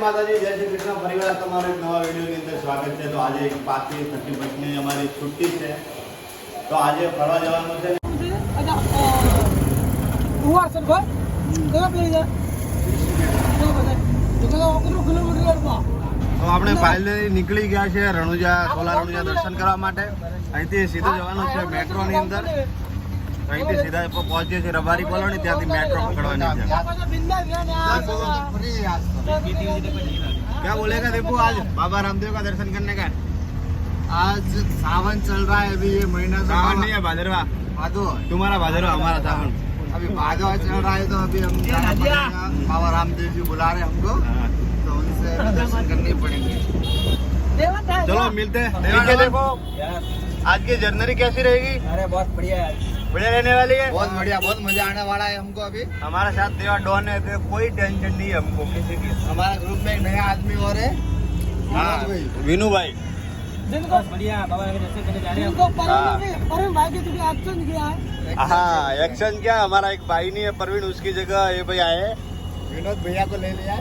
માતાજી જય શ્રી કૃષ્ણ. પરિવાર તમારું એક નવા વિડીયોની અંદર સ્વાગત છે. તો આજે એક પાંચમી થર્ટી ફર્સ્ટની અમારી છુટ્ટી છે. તો આજે ફરવા જવાનું છે તો આપણે ફાઇનલી નીકળી ગયા છે રણુજા સોલા રણુજા દર્શન કરવા માટે. અહીંથી સીધું જવાનું છે મેટ્રોની અંદર. અહીંથી સીધા પહોંચીએ છીએ રબારી કોલોની ત્યાંથી મેટ્રો પકડવાની છે क्या बोलेगा देखो आज बाबा रामदेव का दर्शन करने का आज सावन चल रहा है अभी ये महीना तो सावन नहीं है भादरवा भादो है। तुम्हारा भादरवा हमारा सावन अभी भादवा चल रहा है तो अभी हम जाना पड़ेगा बाबा रामदेव जी बुला रहे हैं हमको हाँ। तो उनसे अभी दर्शन करने पड़ेंगे चलो मिलते हैं नीचे देखो आज की जर्नरी कैसी रहेगी अरे बहुत बढ़िया है बढ़िया रहने वाली है बहुत बढ़िया बहुत मजा आने वाला है हमको अभी हमारे साथ देवा डॉन है तो कोई टेंशन नहीं है हमको किसी की हमारा ग्रुप में एक नया आदमी और है हाँ विनोद भाई। विनू भाई हाँ एक्शन क्या हमारा एक भाई नहीं है परवीन उसकी जगह ये भाई आए विनोद भैया को ले लिया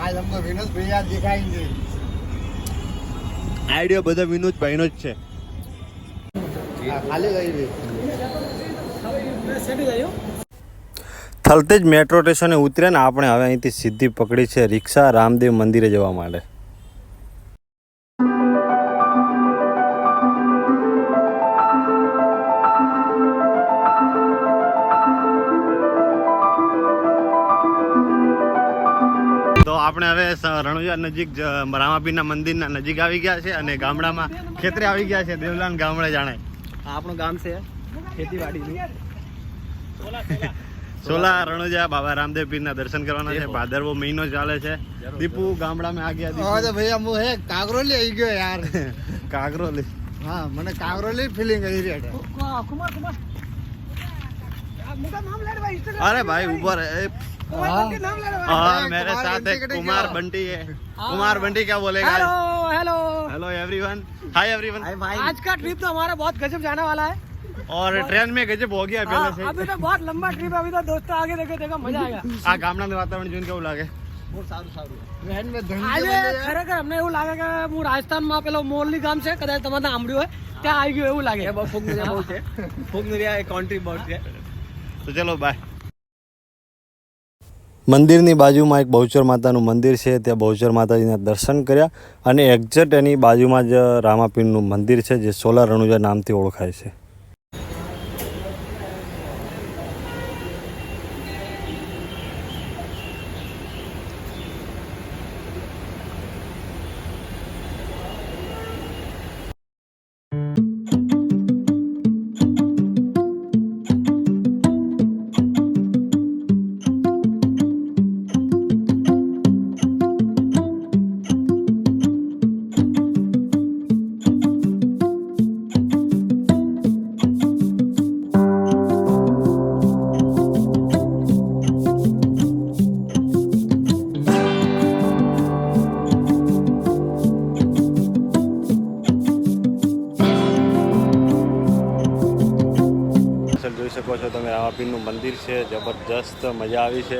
आज हमको विनोद भैया दिखाएंगे આઈડિયો બધા વિનોદ ભાઈનો જ છે खाली गई भी થલતેજ મેટ્રો સ્ટેશને ઉતર્યા ને આપણે હવે અહીંથી સીધી પકડી છે રિક્ષા રામદેવ મંદિરે જવા માટે. આપણે હવે રણુજા નજીક રામાપીના મંદિરના નજીક આવી ગયા છે અને ગામડામાં ખેતરે આવી ગયા છે. દેવલાન ગામડે જાણે. આપણું ગામ છે ખેતીવાડીનું. સોલા રણોજા બાબા રામદેવ પીરના દર્શન કરવાના છે. ભાદરવો મહિનો ચાલે છે. દીપુ ગામડા ગામડામાં આ ગયા હા ભાઈ હું હે કાગરોલી આવી ગયો યાર. કાગરોલી હા મને કાગરોલી ફિલિંગ આવી રહી છે. કુમાર કુમાર અરે ભાઈ ઉપર और मेरे कुमार साथ बंटी एक कटे कुमार क्या? बंटी है कुमार बंटी क्या बोलेगा hello hello hello everyone hi everyone आज का ट्रिप तो हमारा बहुत गजब जाने वाला है और ट्रेन में गजब हो गया हाँ, पहले अभी से तो बहुत लंबा ट्रिप है अभी तो दोस्तों आगे देखे देखो मजा आएगा આ ગામડાનું વાતાવરણ જોઈને કેવું લાગે ટ્રેન મેં ધંધી આજે બંધી છે. ખરેખર અમને એવું લાગે કે હું રાજસ્થાનમાં પેલો મોરલી ગામ છે કદાચ તમારે સાંભળ્યું હોય ત્યાં આવી ગયું એવું લાગે તો ચલો બાય મંદિરની બાજુમાં એક બહુચર માતાનું મંદિર છે. ત્યાં બહુચર માતાજીના દર્શન કર્યા અને એક્ઝેક્ટ એની બાજુમાં જ રામાપીરનું મંદિર છે, જે સોલા રણુજા નામથી ઓળખાય છે. તમે મંદિર છે, જબરજસ્ત મજા આવી છે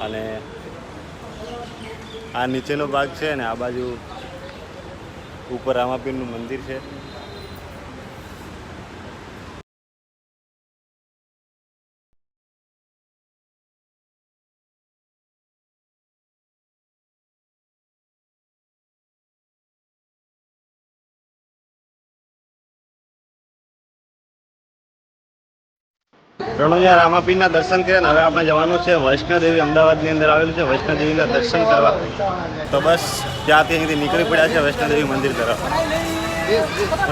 અને આ નીચેનો ભાગ છે ને આ બાજુ ઉપર રામાપીરનું મંદિર છે. રણુજા રામાપીરના દર્શન કર્યા હવે આપણે જવાનું છે વૈષ્ણોદેવી અમદાવાદની અંદર આવેલું છે. વૈષ્ણોદેવીના દર્શન કરવા. તો બસ ત્યાંથી અહીંથી નીકળી પડ્યા છે વૈષ્ણોદેવી મંદિર તરફ.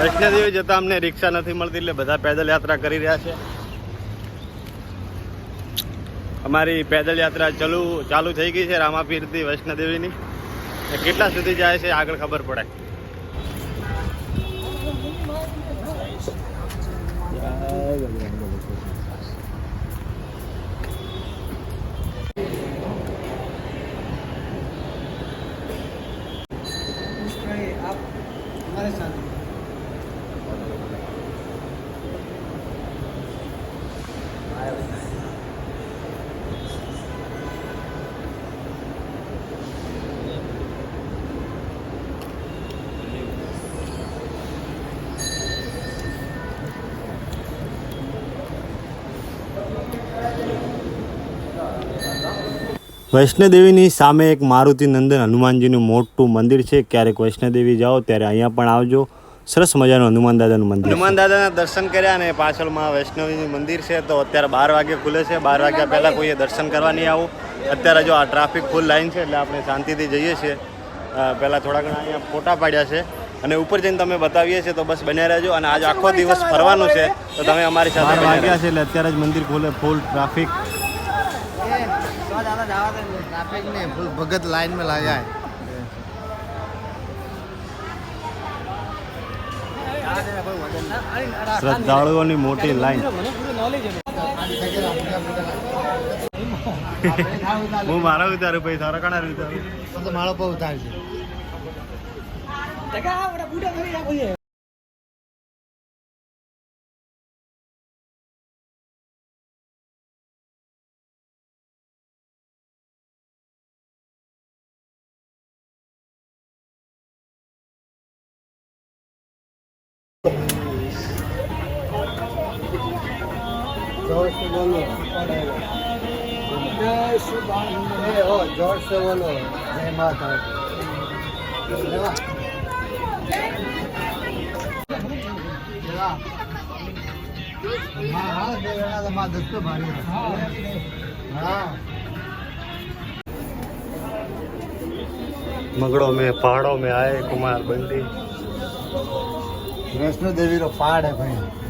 વૈષ્ણોદેવી જતા અમને રિક્ષા નથી મળતી એટલે બધા પેદલ યાત્રા કરી રહ્યા છે. અમારી પેદલ યાત્રા ચાલુ ચાલુ થઈ ગઈ છે રામાપીરથી વૈષ્ણોદેવીની. કેટલા સુધી જાય છે આગળ ખબર પડે. आप हमारे વૈષ્ણોદેવીની સામે એક મારુતિ નંદન હનુમાનજીનું મોટું મંદિર છે. ક્યારેક વૈષ્ણોદેવી જાઓ ત્યારે અહીંયા પણ આવજો. સરસ મજાનું હનુમાન દાદાનું મંદિર હનુમાન દાદાના દર્શન કર્યા અને પાછળમાં વૈષ્ણવીનું મંદિર છે. તો અત્યારે બાર વાગે ખુલે છે. બાર વાગ્યા પહેલાં કોઈએ દર્શન કરવા નહીં આવું. અત્યારે જો આ ટ્રાફિક ફૂલ લાઈન છે એટલે આપણે શાંતિથી જઈએ છીએ. પહેલાં થોડા ઘણા અહીંયા ફોટા પાડ્યા છે. અને ઉપર જઈને તમે બતાવીએ છીએ તો બસ બન્યા રહેજો. અને આજ આખો દિવસ ફરવાનો છે તો તમે અમારી સાથે વાગ્યા છે એટલે અત્યારે જ મંદિર ખોલે ફૂલ ટ્રાફિક આવા જાતા ટ્રાફિક ને. ફૂલ ભગત લાઈનમાં લાગ્યા है શ્રદ્ધાળુઓની મોટી લાઈન હું મારા ઉતારું ભાઈ તારા કણા ઉતારું? મારો પણ પર ઉતારશે જોડવાનો જોડવાનો જય માતા હા હા મા દસ્તો ભારી હા મગડો મેં પહાડો મેં આય કુમાર બંડી વૈષ્ણો દેવી નો પહાડ હે ભાઈ.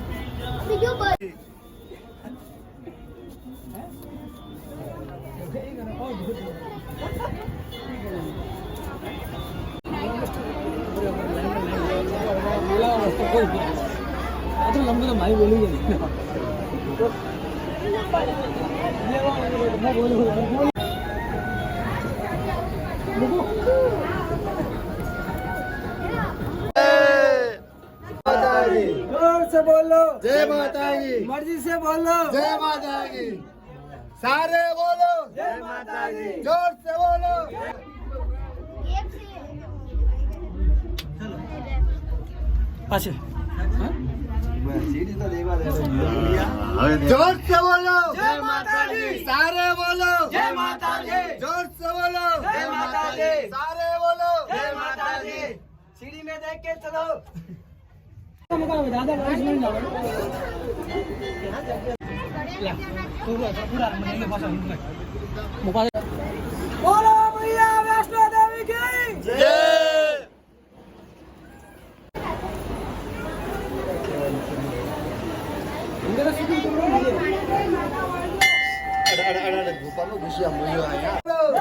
അതും നമുക്ക് മൈ വെളിയിൽ से बोलो जय माता की मर्जी से बोलो जय माता की सारे बोलो जय माता दी जोर से बोलो पाछे जोर से बोलो जय माता दी सारे बोलो जय माता दी जोर से बोलो जय माता दी सारे बोलो जय माता दी सीढ़ी में देख के चलो दादा બોલો. ભૈયા વૈષ્ણો દેવી કી જય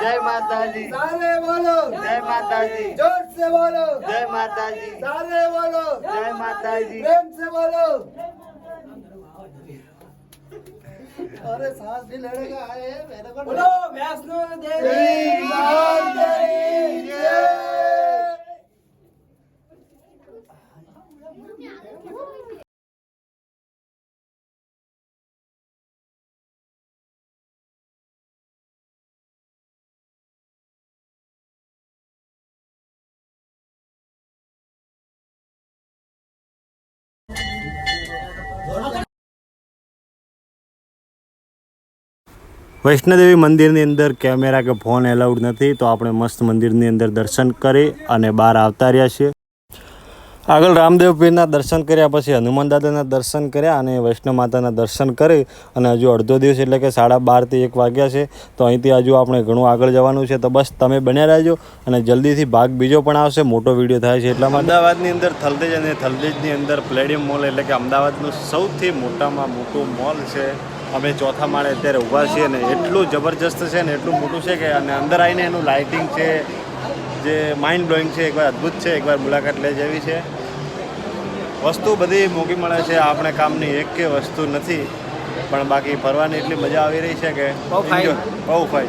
જય માતાજી. સારે બોલો. જય જય માતાજી. પ્રેમ સે બોલો. अरे सांस भी लड़ेगा अरे मेरे को बोलो वैष्णो देवी વૈષ્ણોદેવી મંદિરની અંદર કેમેરા કે ફોન એલાઉડ નથી, તો આપણે મસ્ત મંદિરની અંદર દર્શન કરી અને બહાર આવતા રહ્યા છીએ. આગળ રામદેવ પીરના દર્શન કર્યા પછી હનુમાન દાદાના દર્શન કર્યા અને વૈષ્ણવ માતાના દર્શન કરી અને હજુ અડધો દિવસ એટલે કે સાડા બારથી એક વાગ્યા છે, તો અહીંથી હજુ આપણે ઘણું આગળ જવાનું છે. તો બસ તમે બન્યા રહેજો અને જલ્દીથી ભાગ બીજો પણ આવશે. મોટો વીડિયો થાય છે એટલામાં અમદાવાદની અંદર થલતેજ અને થલતેજની અંદર પ્લેડિયમ મોલ એટલે કે અમદાવાદનું સૌથી મોટામાં મોટું મોલ છે. અમે ચોથા માળે અત્યારે ઊભા છીએ ને એટલું જબરજસ્ત છે ને એટલું મોટું છે કે અને અંદર આવીને એનું લાઇટિંગ છે જે માઇન્ડ બ્લોઈંગ છે એકવાર અદ્ભુત છે એકવાર મુલાકાત લે જેવી છે. વસ્તુ બધી મોંઘી મળે છે આપણે કામની એક કે વસ્તુ નથી પણ બાકી ફરવાની એટલી મજા આવી રહી છે કે બહુ ફાઇન